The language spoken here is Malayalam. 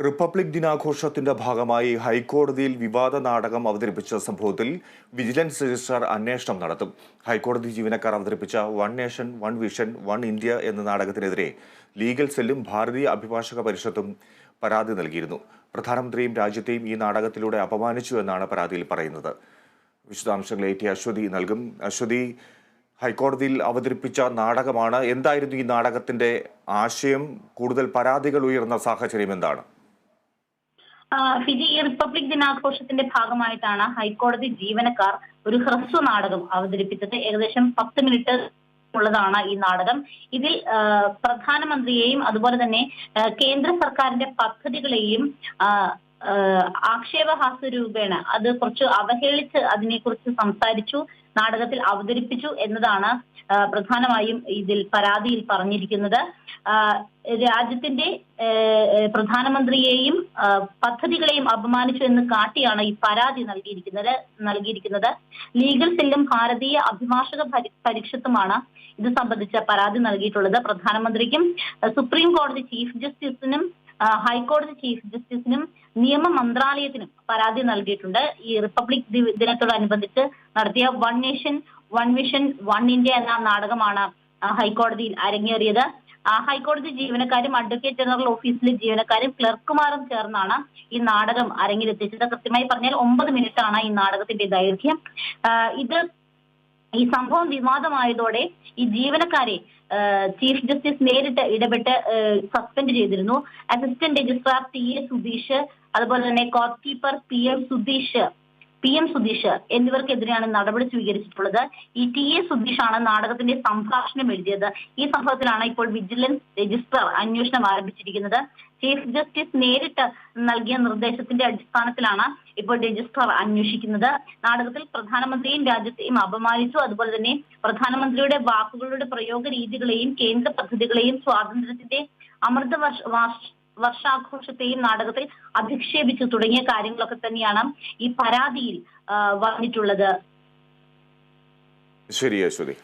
റിപ്പബ്ലിക് ദിനാഘോഷത്തിന്റെ ഭാഗമായി ഹൈക്കോടതിയിൽ വിവാദ നാടകം അവതരിപ്പിച്ച സംഭവത്തിൽ വിജിലൻസ് രജിസ്ട്രാർ അന്വേഷണം നടത്തും. ഹൈക്കോടതി ജീവനക്കാർ അവതരിപ്പിച്ച one nation one vision one India എന്ന നാടകത്തിനെതിരെ ലീഗൽ സെല്ലും ഭാരതീയ അഭിഭാഷക പരിഷത്തും പരാതി നൽകിയിരുന്നു. പ്രധാനമന്ത്രിയും രാജ്യത്തെയും ഈ നാടകത്തിലൂടെ അപമാനിച്ചു എന്നാണ് പരാതിയിൽ പറയുന്നത്. വിശദാംശങ്ങൾ എ ടി അശ്വതി നൽകും. അശ്വതി ഹൈക്കോടതിയിൽ അവതരിപ്പിച്ച നാടകമാണ്. എന്തായിരുന്നു ഈ നാടകത്തിന്റെ ആശയം? കൂടുതൽ പരാതികൾ ഉയർന്ന സാഹചര്യം എന്താണ്? ഫിജി ഈ റിപ്പബ്ലിക് ദിനാഘോഷത്തിന്റെ ഭാഗമായിട്ടാണ് ഹൈക്കോടതി ജീവനക്കാർ ഒരു ഹ്രസ്വ നാടകം അവതരിപ്പിച്ചത്. ഏകദേശം പത്ത് മിനിറ്റ് ഉള്ളതാണ് ഈ നാടകം. ഇതിൽ പ്രധാനമന്ത്രിയെയും അതുപോലെ തന്നെ കേന്ദ്ര സർക്കാരിന്റെ പദ്ധതികളെയും ആക്ഷേപഹാസ്യ രൂപേണ അത് കുറച്ച് അവഹേളിച്ച് അതിനെക്കുറിച്ച് സംസാരിച്ചു. നാടകത്തിൽ അവതരിപ്പിച്ചു എന്നതാണ് പ്രധാനമായും ഇതിൽ പരാതിയിൽ പറഞ്ഞിരിക്കുന്നത്. രാജ്യത്തിന്റെ പ്രധാനമന്ത്രിയെയും പദ്ധതികളെയും അപമാനിച്ചു എന്ന് കാട്ടിയാണ് ഈ പരാതി നൽകിയിരിക്കുന്നത് നൽകിയിരിക്കുന്നത്. ലീഗൽ സെല്ലും ഭാരതീയ അഭിഭാഷക പരി- പരിഷത്തുമാണ് ഇത് സംബന്ധിച്ച പരാതി നൽകിയിട്ടുള്ളത് പ്രധാനമന്ത്രിക്കും. സുപ്രീം കോടതി ചീഫ് ജസ്റ്റിസിനും ഹൈക്കോടതി ചീഫ് ജസ്റ്റിസിനും നിയമ മന്ത്രാലയത്തിനും പരാതി നൽകിയിട്ടുണ്ട്. ഈ റിപ്പബ്ലിക് ദിനത്തോടനുബന്ധിച്ച് നടത്തിയ one nation one mission one India എന്ന നാടകമാണ് ഹൈക്കോടതിയിൽ അരങ്ങേറിയത്. ഹൈക്കോടതി ജീവനക്കാരും അഡ്വക്കേറ്റ് ജനറൽ ഓഫീസിലെ ജീവനക്കാരും ക്ലർക്കുമാരും ചേർന്നാണ് ഈ നാടകം അരങ്ങിലെത്തിച്ചത്. കൃത്യമായി പറഞ്ഞാൽ ഒമ്പത് മിനിറ്റ് ആണ് ഈ നാടകത്തിന്റെ ദൈർഘ്യം. ഇത് ഈ സംഭവം വിവാദമായതോടെ ഈ ജീവനക്കാരെ ചീഫ് ജസ്റ്റിസ് നേരിട്ട് ഇടപെട്ട് സസ്പെൻഡ് ചെയ്തിരുന്നു. Assistant registrar T A Sudheesh അതുപോലെ തന്നെ court keeper P M Sudheesh P M Sudheesh എന്നിവർക്കെതിരെയാണ് നടപടി സ്വീകരിച്ചിട്ടുള്ളത്. ഈ ടി എ സുധീഷാണ് നാടകത്തിന്റെ സംഭാഷണം എഴുതിയത്. ഈ സംഭവത്തിലാണ് ഇപ്പോൾ വിജിലൻസ് രജിസ്ട്രാർ അന്വേഷണം ആരംഭിച്ചിരിക്കുന്നത്. ചീഫ് ജസ്റ്റിസ് നേരിട്ട് നൽകിയ നിർദ്ദേശത്തിന്റെ അടിസ്ഥാനത്തിലാണ് ഇപ്പോൾ രജിസ്ട്രാർ അന്വേഷിക്കുന്നത്. നാടകത്തിൽ പ്രധാനമന്ത്രിയും രാജ്യത്തെയും അപമാനിച്ചു. അതുപോലെ തന്നെ പ്രധാനമന്ത്രിയുടെ വാക്കുകളുടെ പ്രയോഗ രീതികളെയും കേന്ദ്ര പദ്ധതികളെയും സ്വാതന്ത്ര്യത്തിന്റെ അമൃത വാർഷ- വർഷാഘോഷത്തെയും നാടകത്തിൽ അധിക്ഷേപിച്ചു തുടങ്ങിയ കാര്യങ്ങളൊക്കെ തന്നെയാണ് ഈ പരാതിയിൽ വന്നിട്ടുള്ളത്. ശരി അശ്വതി